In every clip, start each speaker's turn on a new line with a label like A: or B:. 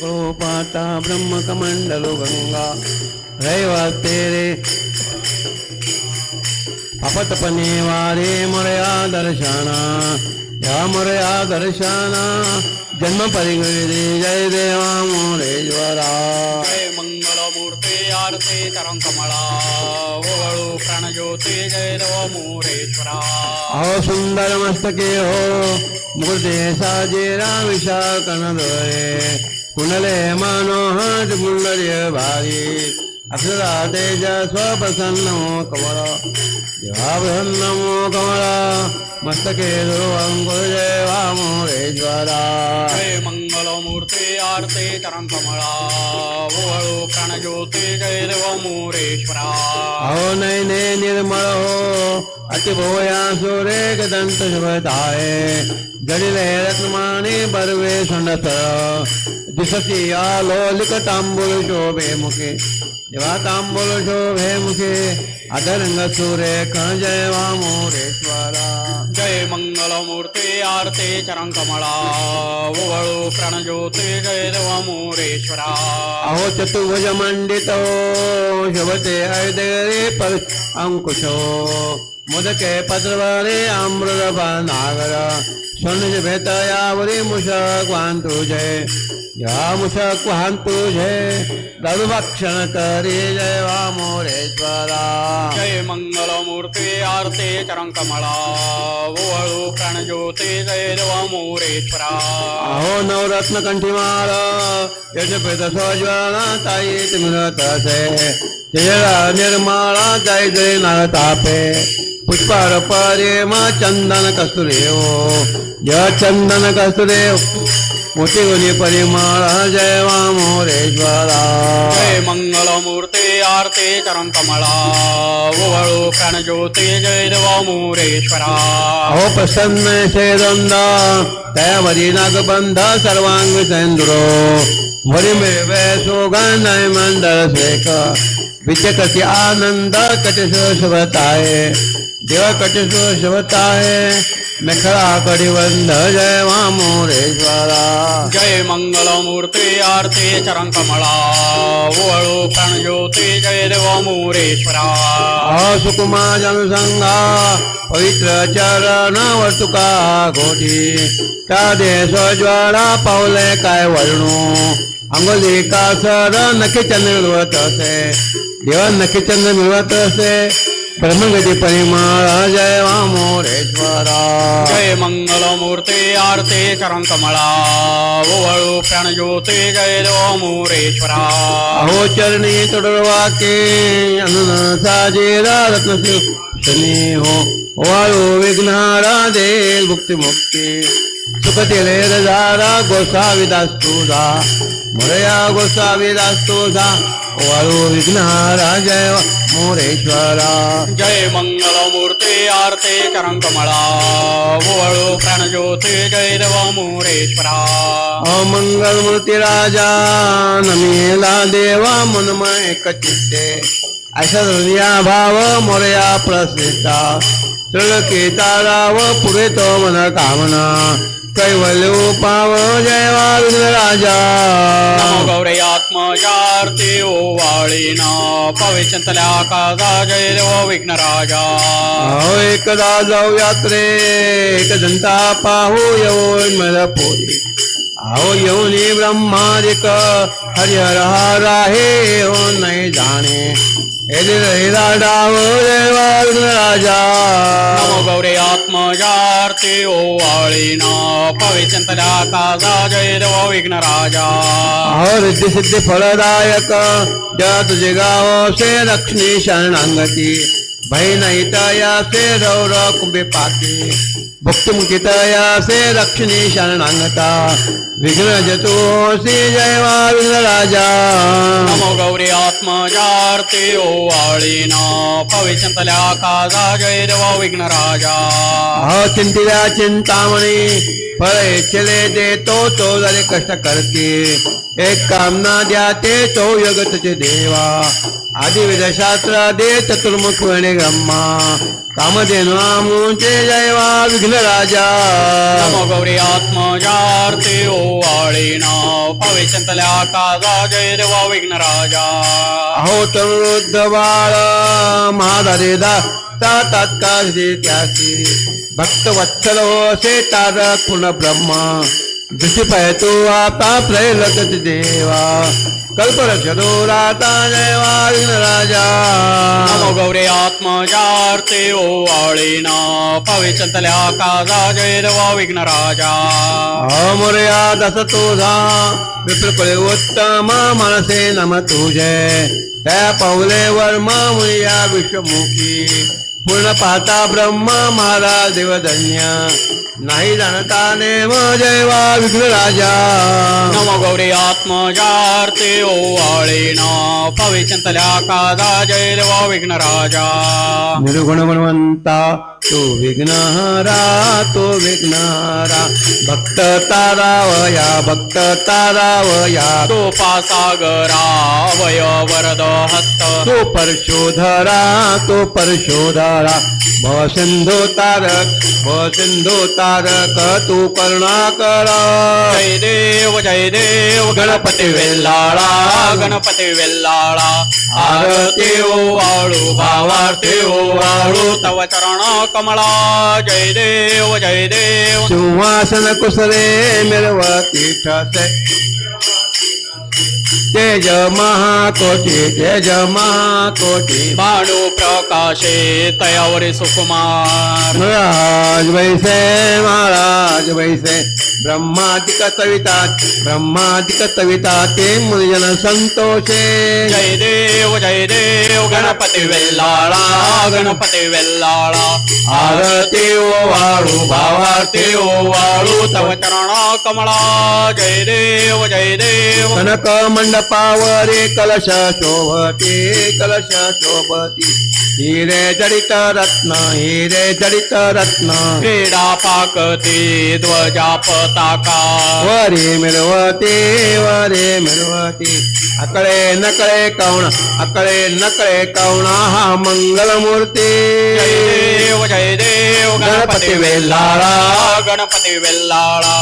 A: कृपाता ब्रह्मकमण्डलो गङ्गा। रैवते रे अपतपने वारे मरया दर्शना। या मरया दर्शना। जन्म परिगृदे जय देवा मोरेश्वरा
B: जय मंगलमूर्ते आरते तरंकमळा ओवळू प्राणज्योती जय देव मोरेश्वरा।
A: अहो सुंदर मस्तके हो। मुकुटे साजेरा विशाल कनदोरे। પુનલે હેમાનો હાથ મુંડર્ય ભારી अक्षरा तेज स्वप्रसन्नमो कमळ देवाप्रसन्नमो कमळ मस्तके ध्रुवंकुर जय वामोरेश्वरा।
B: जय मंगलमूर्ते आरते तरंकमळा ओवळू प्राणज्योती जय देव मोरेश्वरा
A: अहो नैने निर्मळ हो अतिभोया सुरेख दंत शुभताय। जडिले रत्नमाने बरवे सुंडसर दिसती आलो लिक तांबूल शोभे मुखे। जेव्हा तांबूल शोभे मुखे अधरंग सुरेख जय वामोरेश्वरा
B: जय मंगलमूर्ते आरते चरंकमळा ओवळू प्राणज्योती जय देव मोरेश्वरा।
A: अहो चतुर्भुज मंडितो शोभते ऐदरे पर अंकुशो। मुदके पत्रवारे अमृत नागर। सोनज भेतयावरी मुषक वाहन तुझे या मुषक वाहन तुझे दरुभक्षण करी जय वामोरेश्वरा
B: जय मंगलमूर्ते आरते चरंकमळा ओवळू प्राणज्योती जय देव मोरेश्वरा
A: अहो नवरत्न कंठीमाळ यश पेत स्वज्वाला ताई मिळत असे जय निर्माळा जय जय नाग तापे पुष्पार परे मा चंदन कस्तुरे ओ जय चंदन कस्तुरे मोठी गुणी परिमाळ जय वामोरेश्वरा
B: जय मंगलमूर्ते आरते चरंकमळा ओवळू प्राणज्योती जय देव मोरेश्वरा।
A: अहो प्रसन्न शेदंद दयावरी नागबंध सर्वांग सेंद्रो। वरी मिळवे सोगंध मंडळ शेख विद्यकती आनंद कटिश शुभताय देव कटिश शुभताय मेखळा कडिवंद जय वामोरेश्वरा
B: जय मंगलमूर्ते आरते चरंकमळा ओवळू प्राणज्योती जय देव मोरेश्वरा।
A: सुकुमा जनसंगा पवित्र चरण वर्तुका घोटी त्या देश ज्वाला पावले काय वर्णू। अंगोली कासर नखे चंद्र मिळवत असे। देव नखे चंद्र मिळवत असे। ब्रह्मगती परिमळ जय वामोरेश्वरा।
B: जय मंगलमूर्ते आरते चरंकमळा ओवळू प्राणज्योती जय मोरेश्वरा
A: अहो चरणी तोडवाके साजेरा रत्न शनी हो वाळू विघ्नारा देल भुक्ती मुक्ती सुखतेले रजारा गोसाविदास तुझा मोरया गोसाविदास तुझा वाळू विघ्नारा जय मोरेश्वरा।
B: जय मंगलमूर्ते आरते चरंकमळा ओवळू प्राणज्योती जय देव मोरेश्वरा।
A: अमंगल मूर्ती राजा नमिला देवा मनमय कचित्ते अशा हृदया भाव मोरया प्रसिद्धा। त्रिळके ताराव पुरे तो मन कामना कैवल्य पाव जय राजा
B: नमो गौरे आत्मजार्ते ओवाळीना पविचंतल्या काजा जय देव विघ्नराजा
A: अहो एकदा जाऊ यात्रे एक जनता पाहू येऊन मला पोरी अहो येऊन ब्रह्मादिक हरिहर हर आहे हो नाही जाणे. राजा
B: नमो गौरे आत्मजार्ते ओवाळीना पविचंतल्या जय देव
A: सिद्धी फलदायक जय तुझे गाव से लक्ष्मी शरणांगती भय नाही से रौर कुंभे पाके भक्ती तया से लक्ष्मी शरणांगता विघ्न जतो श्री जय वा राजा
B: नमो गौरी आत्मजार्ते ओवाळीन पविचंतल्या काजा जय देवा विघ्न राजा.
A: चिंतिल्या चिंतामणी फळे चले देतो तो जरे कष्ट करते एक कामना द्या ते तो योग तुझे देवा. आदि वेदशास्त्र दे चतुर्मुख वणे ब्रह्मा. कामधेनु आमुचे जयवा विघ्न राजा.
B: गौरी आत्मजार्ते ओवाळीन पविचंतल्या काजा जय देवा विघ्न राजा.
A: अहो तरुद्ध बाळ महादारे दाता तात्काळ त्यासी भक्त वत्सल हो असे तारक पुनः ब्रह्मा. दृष्टी पाहतो आता प्रैलक देवा। कल्परक्षदो राता जयवा विघ्न राजा।
B: नमो गौरी आत्मजार्ते ओवाळीन पविचंतल्या काजा जय देवा विघ्न राजा।
A: अमर्या दस तुझा विप्रकुळे उत्तम मनसे नम तुझे। त्या पाऊले वर्म मुनिया विश्वमुखी। पूर्ण पाहता ब्रह्म महाराज देवधन्य। नाही जाणता नेम जयवा विघ्न राजा.
B: नमो गौरी आत्मजार्ते ओवाळीन पविचंतल्या काजा जय देवा विघ्न राजा.
A: निर्गुण गुणवंता तो विघ्नहरा तो विघ्नहरा भक्त तारावया भक्त तारावया.
B: तो पासागरा वय वरद हस्त
A: तो परशोधरा तो परशोधरा। भव सिंधू तारक भव सिंधू तारक तू करुणाकर
B: जय देव जय देव गणपती वेल्लाळा गणपती वेल्लाळा। आरती ओवाळू भावार्थी ओवाळू तव चरण कमळा। जय देव जय देव।
A: सिंहासन कुसरे मिरवती ठसे। तेज महाकोटी तेज महाकोटी
B: भानु प्रकाशे तयावरी सुकुमार
A: महाराज वैसे महाराज वैसे ब्रह्मादिक कविता ब्रह्मादिक कविता ते मुनिजन संतोषे.
B: जय देव जय देव गणपती वेल्लाळा गणपती वेल्लाळा. आरती ओवाळू भावार्थी ओवाळू तव चरण कमळा जय देव जय देव.
A: कनक मंडपावरे कलश शोभते कलश शोभती. हिरे जडित रत्न हिरे जडित रत्न.
B: क्रीडा पाकती ध्वजा पताका
A: वरे मिळवते वरे मिळवते अकळे नकळे कवण अकळे नकळे कवणा हा मंगलमूर्ती.
B: जय देव जय देव गणपती वेल्लाळा गणपती वेल्लाळा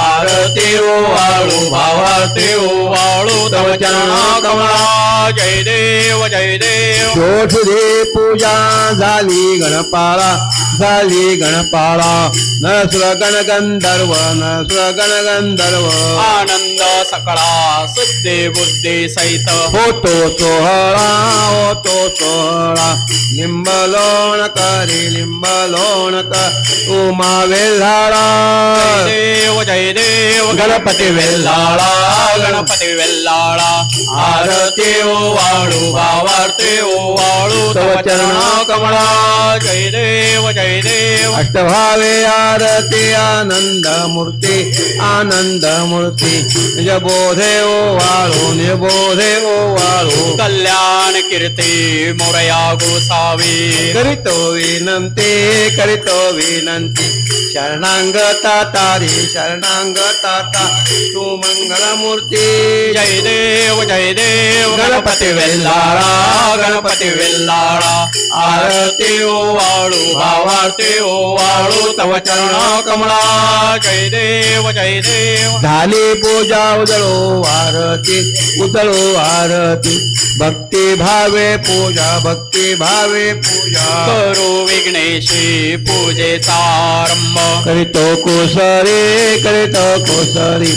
B: आरती ओवाळू भावार्थी ओवाळू तव चरण कमळा. जय देव जय देव.
A: जोठुदे पूजा झाली गणपाळा झाली गणपाळा. नसुर गण गंधर्व नसुर गण गंधर्व
B: आनंद सकळा सिद्धी बुद्धी सहित
A: होतो सोहळा होतो सोहळा लिंबलोण करी लिंबलोण कर उमा वेल्हाळा
B: जय देव जय देव गणपती वेल्लाळा गणपती वेल्लाळा आरती ओवाळू भावार्थी ओवाळू तव चरण कमळा जय देव जय देव
A: अष्टभावे आरती आनंद मूर्ती आनंद मूर्ती निज बोधे ओ वाळू निज बोधे ओ वाळू
B: कल्याण कीर्ती मोरया गोसावी
A: करीतो विनंती करीतो विनंती शरणांगता तारी शरणांगता ता तू मंगलमूर्ती
B: जय देव जय देव गणपती वेल्लाळा गणपती वेल्लाळा आरती ओवाळू भावार्थी ओवाळू तव चरण कमळा जय देव जय देव
A: झाली पूजा उदळो आरती उदळो आरती. भक्ती भावे पूजा भक्ती भावे पूजा.
B: करू विघ्नेशी पूजेचा आरंभ.
A: करीतो कोसरे करीतो कोसरी.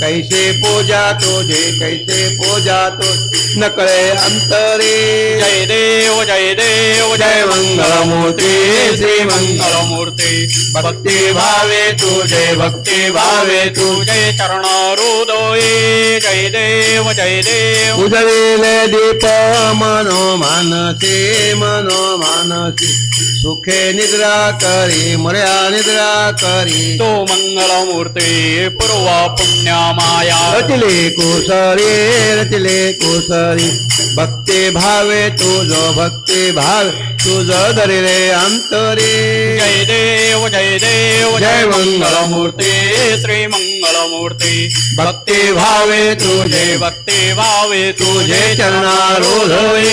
A: कैसे पूजा तुझे कैसे पूजा तू नकळे अंतरे.
B: जय देव जय देव जय मंगलमूर्ती श्री मंगलमूर्ती भक्ति भावे तू जय भक्ति भावे तुझे चरण हृदये जय देव जय देव।
A: उजळले दीप मनो मानसी मनो मानसी। सुखे निद्रा करी मर्या निद्रा करी।
B: तो मंगलमूर्ती पूर्व पुण्या
C: माया।
A: रचले कुसरी रचले कुसरी। भक्ति भावे तुझ भक्ति भावे। तुझ धरे रे अंतरे.
C: जय देव जय देव
A: जय
C: जय
A: मंगल
C: मंगलमूर्ती. श्री मंगलमूर्ती.
A: भक्ती भावे तुझे.
C: भक्ती भावे
A: तुझे चरणारूढ होई.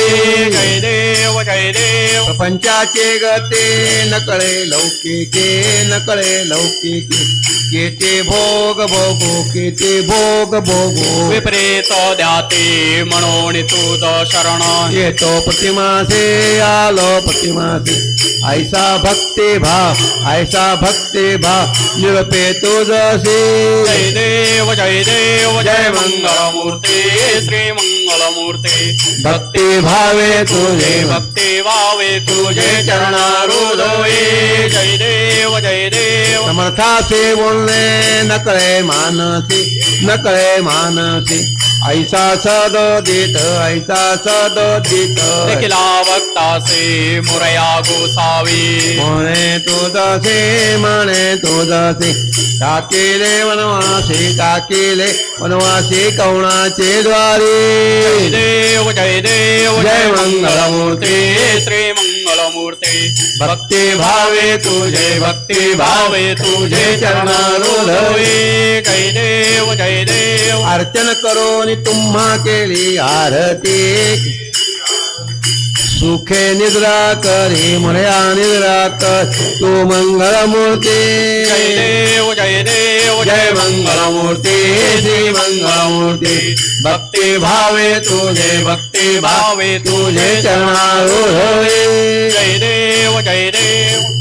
C: जय देव जय देव.
A: प्रपंचाचे गते नकळे लौकिके नकळे लौकिके. केते भोग भोगो केते भोग भोगो.
C: विपरीत द्याते म्हणून तुझ शरण.
A: येतो प्रतिमासे आलो प्रतिमासे ऐसा भक्ति भाव ऐसा भक्ति भाव निरपे तुझसे
C: जय देव जय देव
A: जय
C: जय मंगलमूर्ती श्री मंगलमूर्ती।
A: भक्ति भावे तुझे।
C: भक्ति भावे तुझे चरणारूढ. जय देव जय देव।
A: समर्थाचे बोलणे नकळे मानसी नकळे मानसी। ऐसा सदोदित ऐसा सदोदित
C: देखिला भक्तासे मुरया गोसावी.
A: म्हणे तुझसे म्हणे तुझसे टाकेले वनवासी टाकेले वनवासी कवणाचे जयद्वारे
C: देव जय देव
A: जय. मंगलमूर्ती.
C: श्री मंगलमूर्ती
A: भक्ती भावे तुझे
C: भक्ती भावे तुझे चरणारूढ होई. जय देव जय देव
A: अर्चन करून तुम्हा केली आरती. सुखे निद्रा करी म्हणया निद्रा कर तू मंगलमूर्ती.
C: जय देव जय देव
A: जय मंगलमूर्ती श्री मंगलमूर्ती. भक्ती भावे तुझे भक्ती भावे तुझे चरणारूढ होई.
C: जय देव जय देव.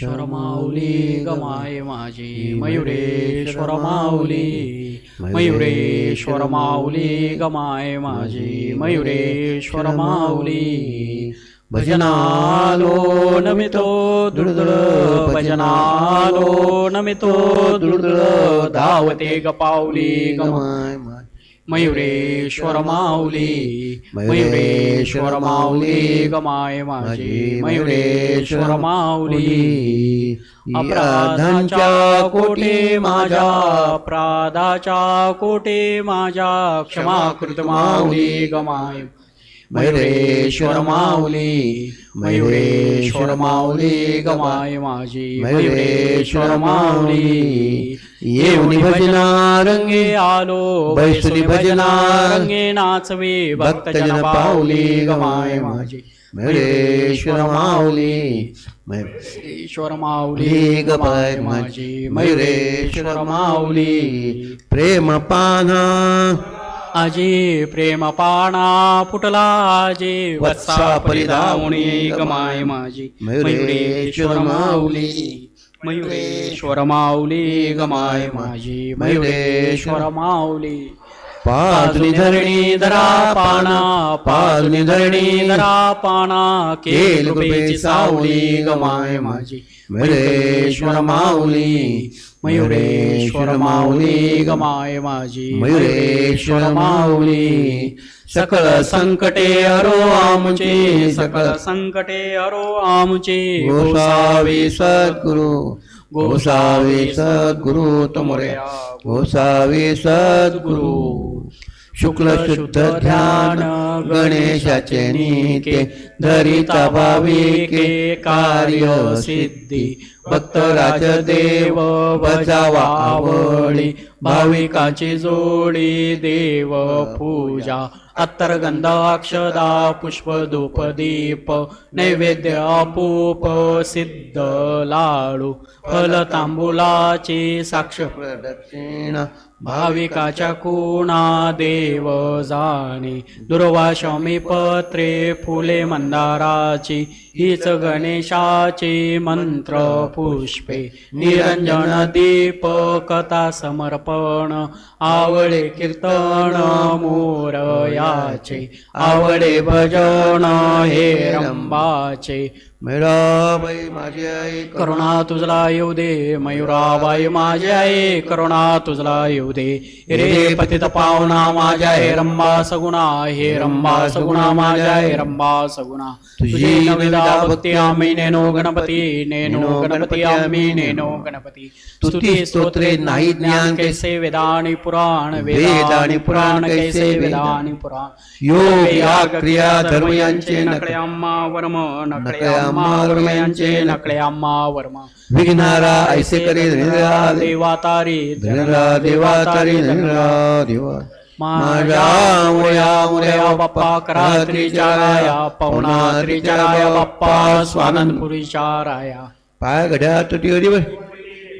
C: शरमाऊली गमाय माझी मयुरेश्वर माऊली. मयुरेश्वर माऊली गमाय माझी मयुरेश्वर माऊली. भजनालो नमितो दुर्दुळ भजनालो नमितो दुर्दुळ धावते गपावली गमाय मयुरेश्वर माऊली मयुरेश्वर माऊली गमाय माझी मयुरेश्वर माऊली. अपराधांच्या कोटे माझ्या अपराधाच्या कोटे माझ्या क्षमा कृत माऊली गमाय मयुरेश्वर माऊली मयुरेश्वर माऊली गमाय माझी मयुरेश्वर माऊली. येऊनी भजना रंगे आलो बैसुनी भजना रंगे नाचवे भक्तजन पाऊली गमाय माझी.
A: मयुरेश्वर माऊली
C: मयुरेश्वर माऊली गमाय माझी मयुरेश्वर माऊली.
A: प्रेम पाना
C: आजी प्रेम पाणा फुटला आजी वत्सा परिधावणी गमाय माझी मयुरेश्वर माऊली मयुरेश्वर माऊली गमाय माझी मयुरेश्वर माऊली. पाजुनी धरणी धरा पाणा पाजुनी धरणी धरा पाणा केल सावली गमाय माझी मयुरेश्वर माऊली. मयुरेश्वर माऊली गमाय माझी मयुरेश्वर माऊली सकळ संकटे अरो आमचे सकळ संकटे अरो आमचे
A: गोसावी सद्गुरु गोसावी सद्गुरु तुमऱ्या गोसावी सद्गुरु शुक्ल शुद्ध ध्यान गणेशाचे नित्य धरिता भाविके कार्य सिद्धी. भक्तराज देव बजावा आवळी
C: भाविकाची जोडी देव पूजा. अत्तर गंध अक्षदा पुष्प धूप दीप नैवेद्य अपूप सिद्ध लाडू. फल तांबुलाची साक्ष
A: प्रदक्षिणा
C: भाविकाच्या कुणा देव जाणे. दुर्वाशमी पत्रे फुले मंदाराची. हीच गणेशाची मंत्र पुष्पे निरंजन दीप कथा समर्पण आवळे कीर्तन मोरयाचे आवडे भजन हे रंबाचे
A: मेळाबाई माझी आई
C: करुणा तुझला येऊ दे मयुराबाई माझ्या आहे करुणा तुझला येऊ दे. रे पतित पावना माझ्या हे रंबा सगुणा हे रंबा सगुणा माझ्या हे रंबा सगुणा तुझी नविदा भक्ती आम्ही नेनो गणपती नेनो गणपती आम्ही नेनो गणपती स्तुती स्तोत्रे नाही ज्ञान कैसे वेदानी पुराण वेदानी पुराण कैसे वेदानी पुराण
A: योग या क्रिया धर्म यांचे नक
C: नकळे अम्मा वर्म नकळे अम्मा वर्म यांचे नकळे अम्मा वर्म
A: विघ्नारा ऐसे करे धनिरा
C: देवा तारी
A: धनिरा देवा तारी धनिरा देवा
C: माझ्या मुळ्या मुळ्या बाप्पा करा त्रिचाराया पवना त्रिचाराया बाप्पा स्वानंदपुरीच्या राया
A: पाय घड्या तुटी हरी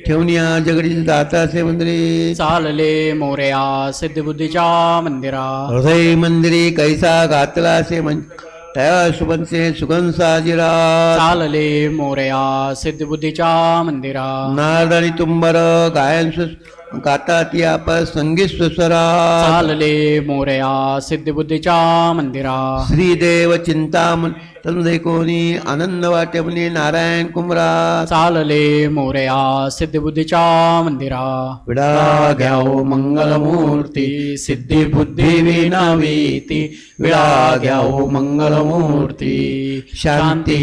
A: ठेवून जगडीचे दाता असे मंदिरे
C: चालले मोरया सिद्धिबुद्धीच्या मंदिरा
A: हृदय मंदिरे कैसा घातला असे मन त्या सुबनसे सुगंध साजिरा
C: चालले मोरया सिद्धिबुद्धीच्या मंदिरा
A: नारदानी तुंबर गायन गातात या संगीत सुस्वरा
C: चालले मोरया सिद्धिबुद्धीच्या मंदिरा।
A: श्रीदेव चिंतामण तनुदय कोणी आनंद वाटे म्हणे नारायण कुमरा
C: चालले मोरया सिद्धिबुद्धीच्या मंदिरा।
A: विडा
C: घ्याओ मंगलमूर्ती सिद्धी बुद्धी विनावीती विळा घ्याओ मंगलमूर्ती
A: शांती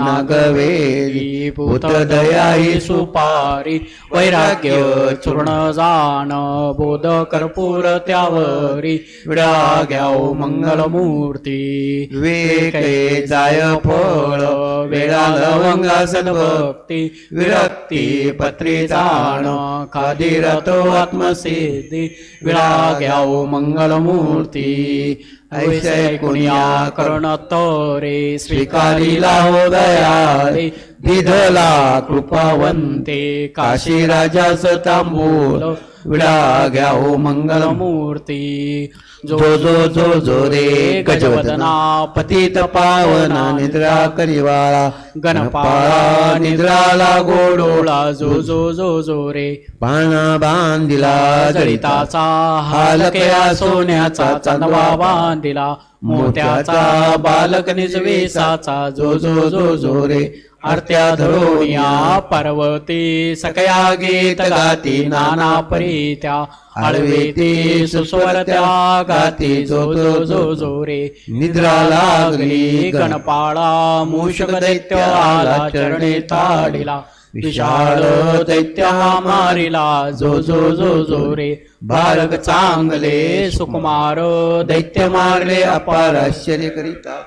A: नागवेली।
C: भूत दयाई सुपारी वैराग्य चूर्ण जाण बोध कर्पूर त्यावरी. विडा घ्याओ मंगलमूर्ती.
A: विवेके जाय फळ. वेळा लवंगा
C: सद्भक्ती. विरक्ती पत्री जाण. खादी रतो आत्मसिद्धी. विळा घ्याओ मंगलमूर्ती. ऐसे कुणिया कर्ण तोरे. स्वीकारी लाव दयाळे दिधला कृपावंते काशी राजास तांबूल विडा घ्याओ मंगलमूर्ती
A: जो जो जो जो रे गजवदना पतित पावना निद्रा करिवाळा
C: गणपाळा निद्राला गोडोळा जो जो जो जो रे
A: बाणा बांधिला
C: जळिताचा हालकया सोन्याचा चांदवा बांधिला मोत्याचा बालक निजवेसाचा जो जो जो जो रे आरत्या धरोणिया पार्वती सकया गीत गाती नाना परीत्या आळवे सुस्वर सुस्वरत्या गाती जो जो जो जो रे.
A: निद्रा लागली
C: गणपाळा मूषक दैत्य आला चरणे ताडिला. विशाळ दैत्य हा मारिला जो जो जो जो रे. बालक चांगले सुकुमार दैत्य मारले अपार
A: आश्चर्य करिता.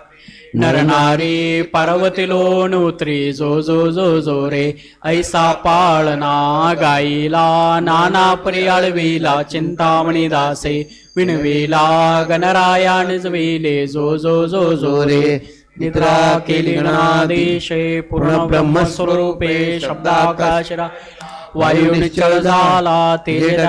C: नरनारी पार्वती लोन उतरी जो जो जो जो रे. ऐसा पाळना गाईला नाना प्रियाळविला चिंतामणी दासे. विणविला गणराया निजविले जो जो जो जो रे. निद्रा केली गणादेशे पूर्ण ब्रह्मस्वरूपे शब्दाकाशरा. वायू निश्चळ झाला तेज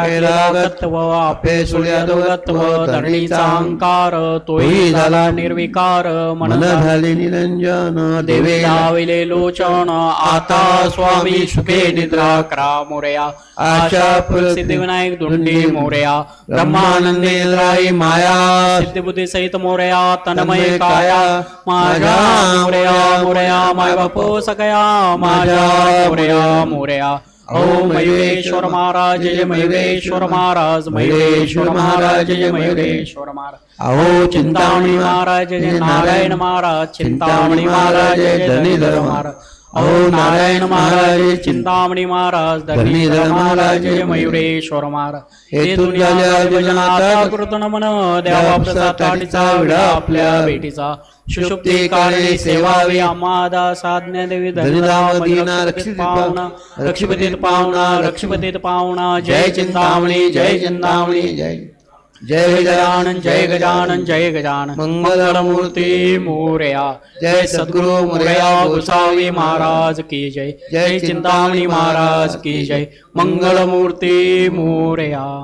C: गत्व आपे सूर्यादोगत्व धरणीचा अंकार तोही झाला निर्विकार
A: मन झाले निरंजन
C: देवे लाविले लोचन आता स्वामी सुखे निद्रा करा मोरया. आशा सिद्धिविनायक दुंडी मोरया. ब्रह्मानंदे राई माया. सिद्धिबुद्धी सहित मोरया तन्मय काया. माझ्या मोरया मोरया माय बापो. सकया माझ्या मोरया. मोरया. ओम मयुरेश्वर महाराज जय मयुरेश्वर महाराज मयुरेश्वर महाराज जय मयुरेश्वर महाराज।
A: अहो
C: चिंतामणी महाराज जय नारायण महाराज चिंतामणी महाराज जय धनीधर महाराज। अहो नारायण महाराज चिंतामणी महाराज धनीधर महाराज जय मयुरेश्वर महाराज। हे तुझ्या कृतन मन देवा प्रसाद विडा आपल्या भेटीचा। सुषुप्ती काळी सेवावी आम्हादा साधन्य देवी
A: धनिधामधीना रक्षित
C: पावना रक्षपतीत पावना रक्षपतीत पावना जय चिंतामणी जय चिंतामणी
A: जय।
C: जय गजानन जय गजानन जय गजानन। मंगलमूर्ती मोरया। जय सद्गुरु मोरया गोसावी महाराज की जय। जय चिंतामणी महाराज की जय। मंगलमूर्ती मोरया।